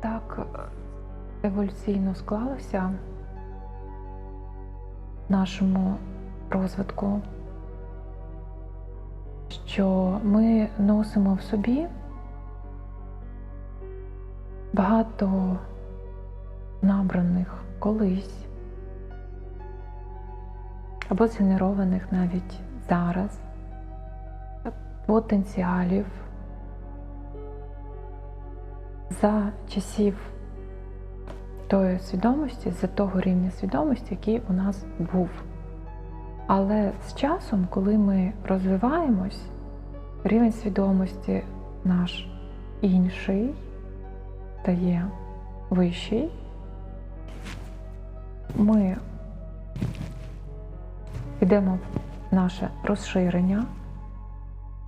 так еволюційно склалося в нашому розвитку, що ми носимо в собі багато набраних колись або згенерованих навіть зараз потенціалів за часів тої свідомості, за того рівня свідомості, який у нас був. Але з часом, коли ми розвиваємось, рівень свідомості наш інший стає вищий, ми йдемо в наше розширення,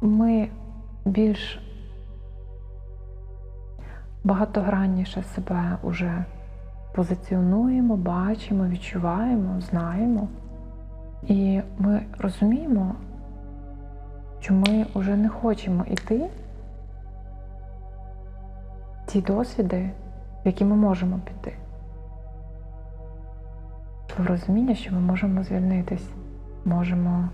ми більш багатогранніше себе уже позиціонуємо, бачимо, відчуваємо, знаємо. І ми розуміємо, що ми вже не хочемо йти ті досвіди, в які ми можемо піти. Розуміння, що ми можемо звільнитись, можемо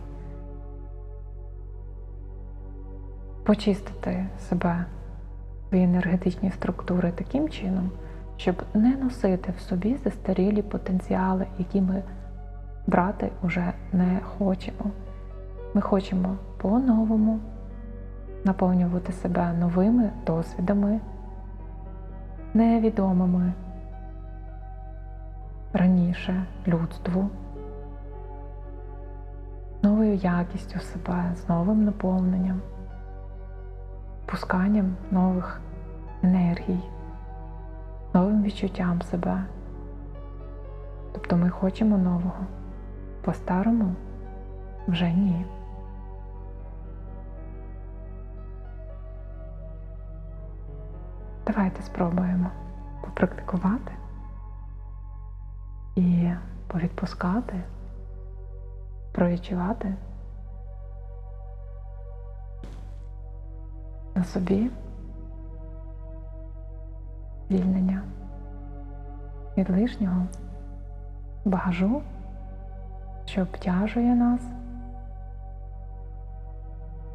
почистити себе, свої енергетичні структури таким чином, щоб не носити в собі застарілі потенціали, які ми брати вже не хочемо. Ми хочемо по-новому наповнювати себе новими досвідами, невідомими раніше людству, новою якістю себе, з новим наповненням, пусканням нових енергій, новим відчуттям себе. Тобто ми хочемо нового. По-старому вже ні. Давайте спробуємо попрактикувати і повідпускати, провідчувати на собі звільнення від лишнього багажу що обтяжує нас,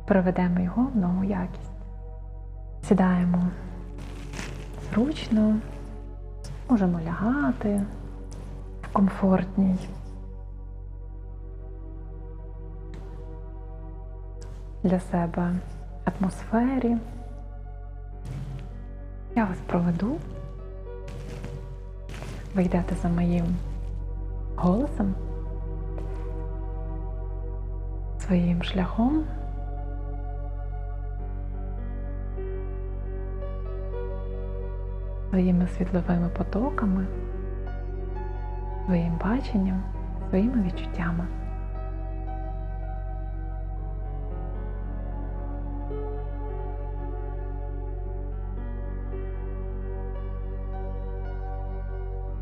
приведемо його в нову якість. Сідаємо зручно, можемо лягати в комфортній. Для себе атмосфері. Я вас проведу. Ви йдете за моїм голосом. своїм шляхом. Своїми світловими потоками, своїм баченням, своїми відчуттями.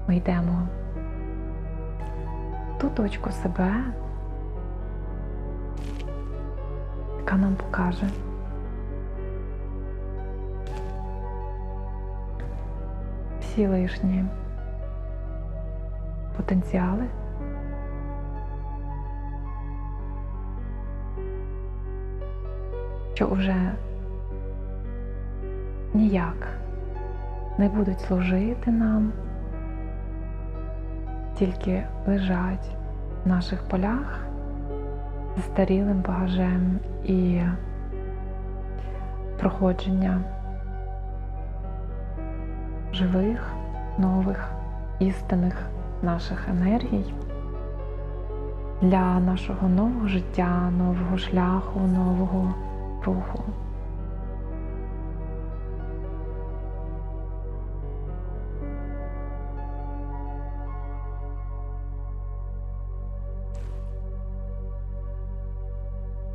Ми йдемо ту точку себе. яка нам покаже. Всі лишні потенціали. Що вже ніяк не будуть служити нам, тільки лежать в наших полях застарілим багажем і проходження живих, нових, істинних наших енергій для нашого нового життя, нового шляху, нового руху.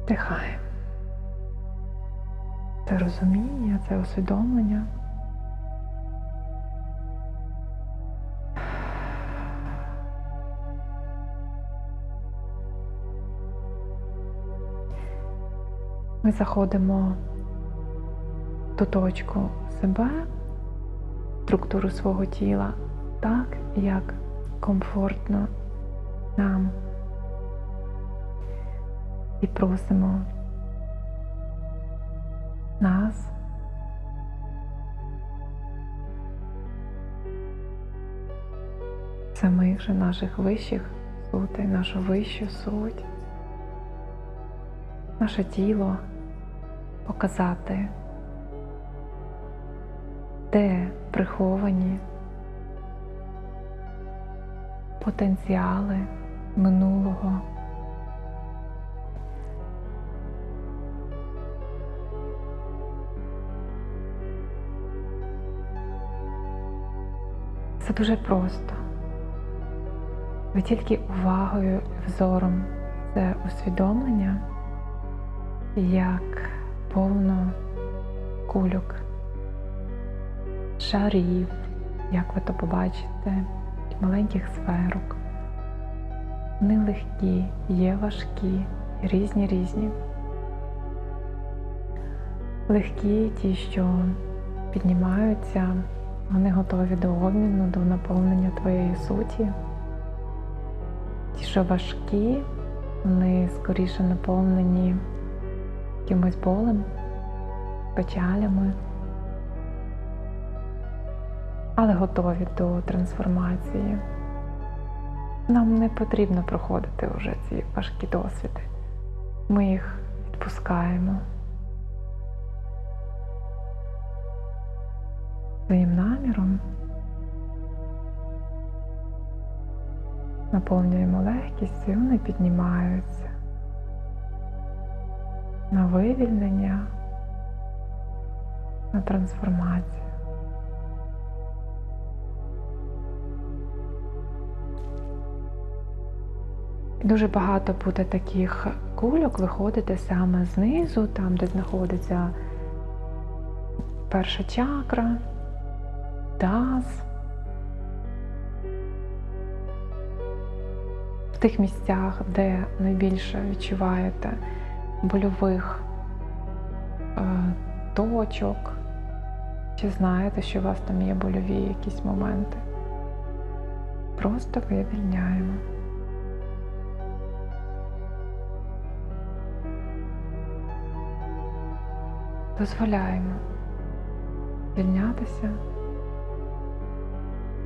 Вдихаємо. Це розуміння, це усвідомлення. Ми заходимо в точку себе структуру свого тіла так, як комфортно нам. І просимо нас самих же наших вищих сутей, нашу вищу суть, наше тіло показати, де приховані потенціали минулого. Це дуже просто. Ви тільки увагою і взором це усвідомлення, як повно кульок, шарів, як ви то побачите, маленьких сферок. Вони легкі, є важкі, різні різні. Легкі ті, що піднімаються, вони готові до обміну, до наповнення твоєї суті. Ті, що важкі, вони скоріше наповнені якимось болем, печалями, але готові до трансформації. Нам не потрібно проходити вже ці важкі досвіди. Ми їх відпускаємо. Своїм наміром. Наповнюємо легкість і вони піднімаються. На вивільнення, на трансформацію. Дуже багато буде таких кульок виходити саме знизу, там, де знаходиться перша чакра, таз. В тих місцях, де найбільше відчуваєте больових е, точок, чи знаєте, що у вас там є больові якісь моменти. Просто вивільняємо. Дозволяємо звільнятися,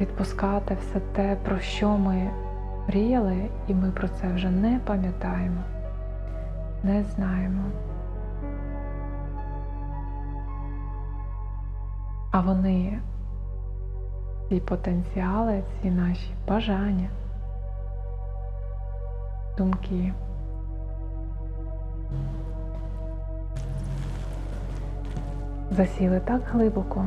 відпускати все те, про що ми мріяли, і ми про це вже не пам'ятаємо, не знаємо. А вони, ці потенціали, ці наші бажання, думки. засіли так глибоко.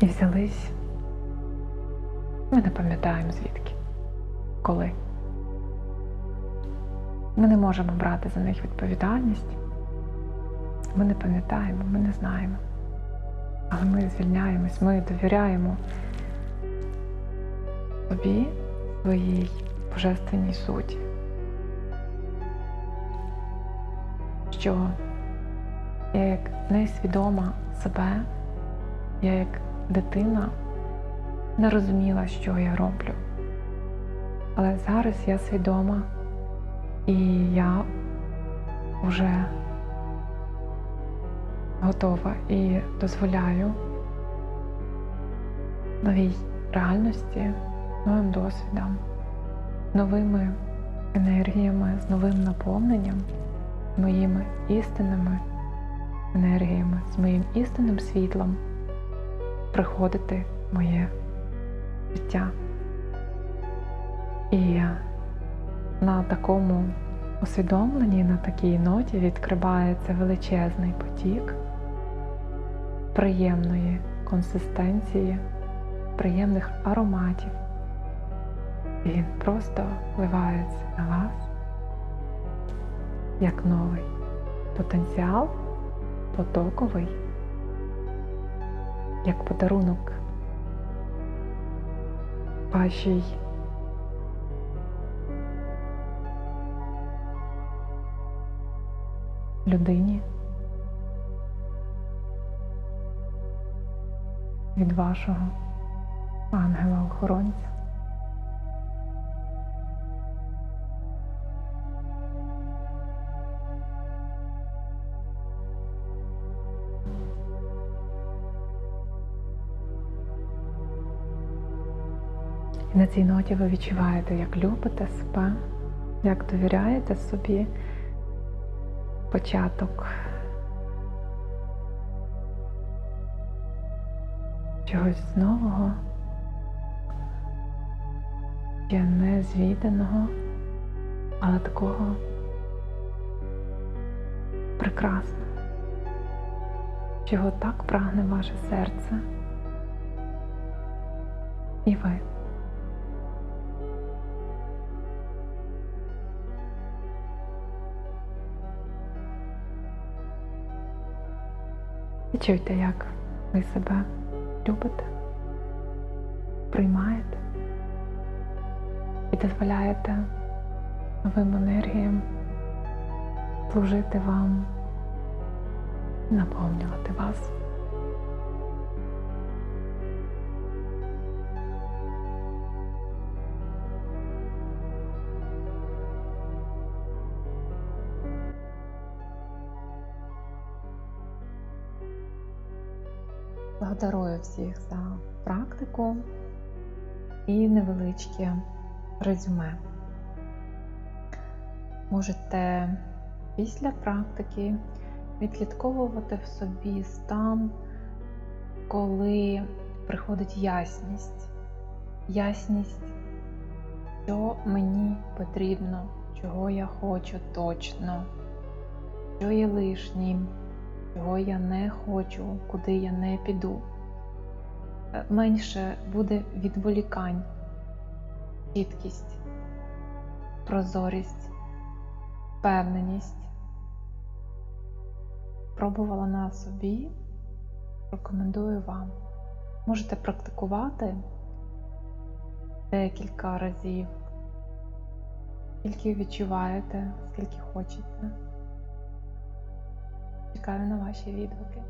І взялись, ми не пам'ятаємо звідки, коли. Ми не можемо брати за них відповідальність. Ми не пам'ятаємо, ми не знаємо. Але ми звільняємось, ми довіряємо собі своїй божественній суті, що я як несвідома себе, я як дитина не розуміла, що я роблю. Але зараз я свідома і я вже готова і дозволяю новій реальності новим досвідом, новими енергіями, з новим наповненням, моїми істинними енергіями, з моїм істинним світлом приходити моє життя. І на такому усвідомленні, на такій ноті відкривається величезний потік приємної консистенції, приємних ароматів. І він просто вливається на вас як новий потенціал потоковий, як подарунок вашій людині від вашого ангела-охоронця. І на цій ноті ви відчуваєте, як любите себе, як довіряєте собі початок чогось нового, ще незвіданого, але такого прекрасного, чого так прагне ваше серце і ви. Відчуйте, як ви себе любите, приймаєте і дозволяєте новим енергіям служити вам, наповнювати вас. Благодарую всіх за практику і невеличке резюме. Можете після практики відслідковувати в собі стан, коли приходить ясність. Ясність, що мені потрібно, чого я хочу точно, що є лишнім чого я не хочу, куди я не піду. Е, Менше буде відволікань, чіткість, прозорість, впевненість. Пробувала на собі, рекомендую вам. Можете практикувати декілька разів, скільки відчуваєте, скільки хочете. Чекаю на ваші відгуки.